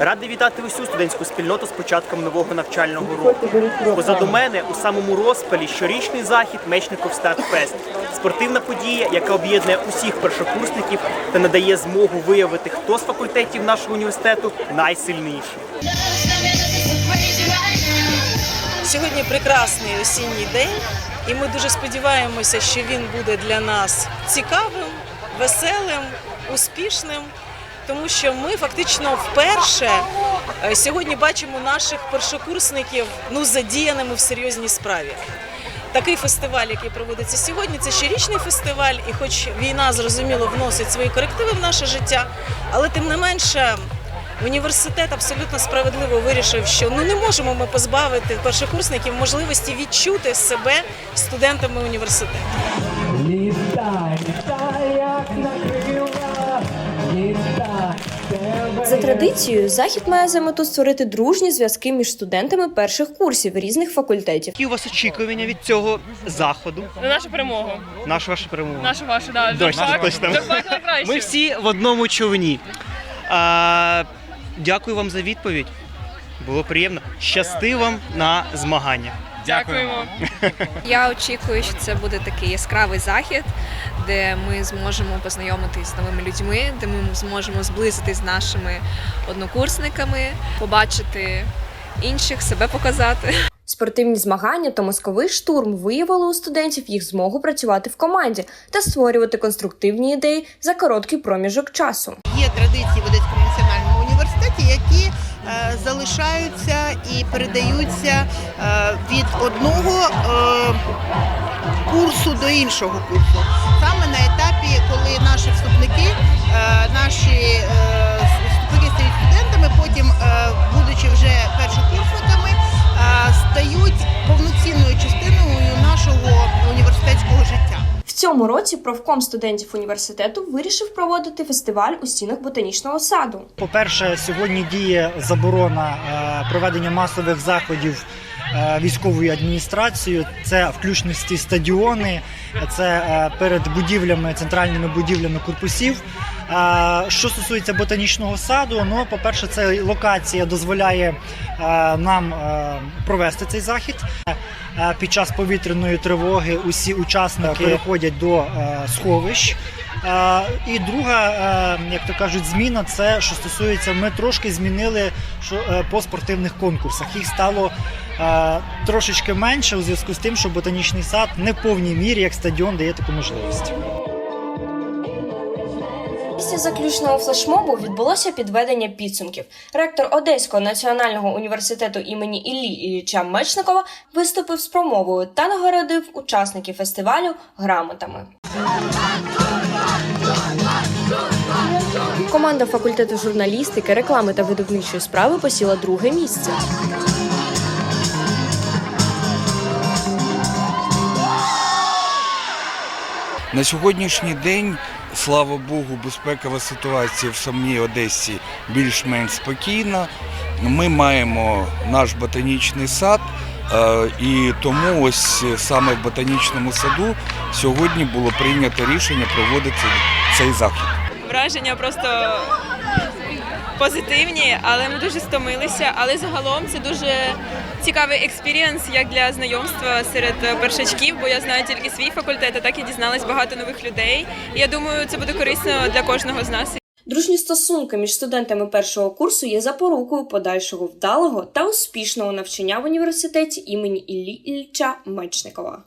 Радий вітати усю студентську спільноту з початком нового навчального року. Позаду мене у самому розпалі щорічний захід Мечников Стартфест. Спортивна подія, яка об'єднує усіх першокурсників та надає змогу виявити, хто з факультетів нашого університету найсильніший. Сьогодні прекрасний осінній день, і ми дуже сподіваємося, що він буде для нас цікавим, веселим, успішним. Тому що ми фактично вперше е, сьогодні бачимо наших першокурсників ну задіяними в серйозній справі. Такий фестиваль, який проводиться сьогодні, це щорічний фестиваль, і хоч війна зрозуміло вносить свої корективи в наше життя, але тим не менше університет абсолютно справедливо вирішив, що ну не можемо ми позбавити першокурсників можливості відчути себе студентами університету. Традицією, захід має за мету створити дружні зв'язки між студентами перших курсів різних факультетів. Які у вас очікування від цього заходу? На нашу перемогу. Наша ваша перемога. Нашу вашу, да. Журфак. точно. Найкраще. Ми всі в одному човні. А, дякую вам за відповідь. Було приємно. Щасти вам на змагання. Дякуємо. Я очікую, що це буде такий яскравий захід, де ми зможемо познайомитись з новими людьми, де ми зможемо зблизитись з нашими однокурсниками, побачити інших, себе показати. Спортивні змагання та мозковий штурм виявили у студентів їх змогу працювати в команді та створювати конструктивні ідеї за короткий проміжок часу. Є традиції в Одеському національному університеті, які е, залишаються і передаються е, від одного е, курсу до іншого курсу. Саме на етапі, коли наші вступники, наші цьому році профком студентів університету вирішив проводити фестиваль у стінах ботанічного саду. По-перше, сьогодні діє заборона е, проведення масових заходів е, військовою адміністрацією. Це включності стадіони, це е, перед будівлями, центральними будівлями корпусів. Що стосується ботанічного саду, ну, по-перше, це локація дозволяє нам провести цей захід. Під час повітряної тривоги усі учасники переходять до сховищ. І друга, як то кажуть, зміна це що стосується, ми трошки змінили е, по спортивних конкурсах. Їх стало трошечки менше у зв'язку з тим, що ботанічний сад не в повній мірі, як стадіон, дає таку можливість. Після заключного флешмобу відбулося підведення підсумків. Ректор Одеського національного університету імені Іллі Ілліча Мечникова виступив з промовою та нагородив учасників фестивалю грамотами. Команда факультету журналістики, реклами та видавничої справи посіла друге місце. На сьогоднішній день, слава Богу, безпекова ситуація в самій Одесі більш-менш спокійна. Ми маємо наш ботанічний сад, е, і тому ось саме в ботанічному саду сьогодні було прийнято рішення проводити цей захід. Враження просто позитивні, але ми дуже стомилися. Але загалом це дуже цікавий експірієнс як для знайомства серед першачків, бо я знаю тільки свій факультет, а так я дізналась багато нових людей. І я думаю, це буде корисно для кожного з нас. Дружні стосунки між студентами першого курсу є запорукою подальшого вдалого та успішного навчання в університеті імені Іллі Ілліча Мечникова.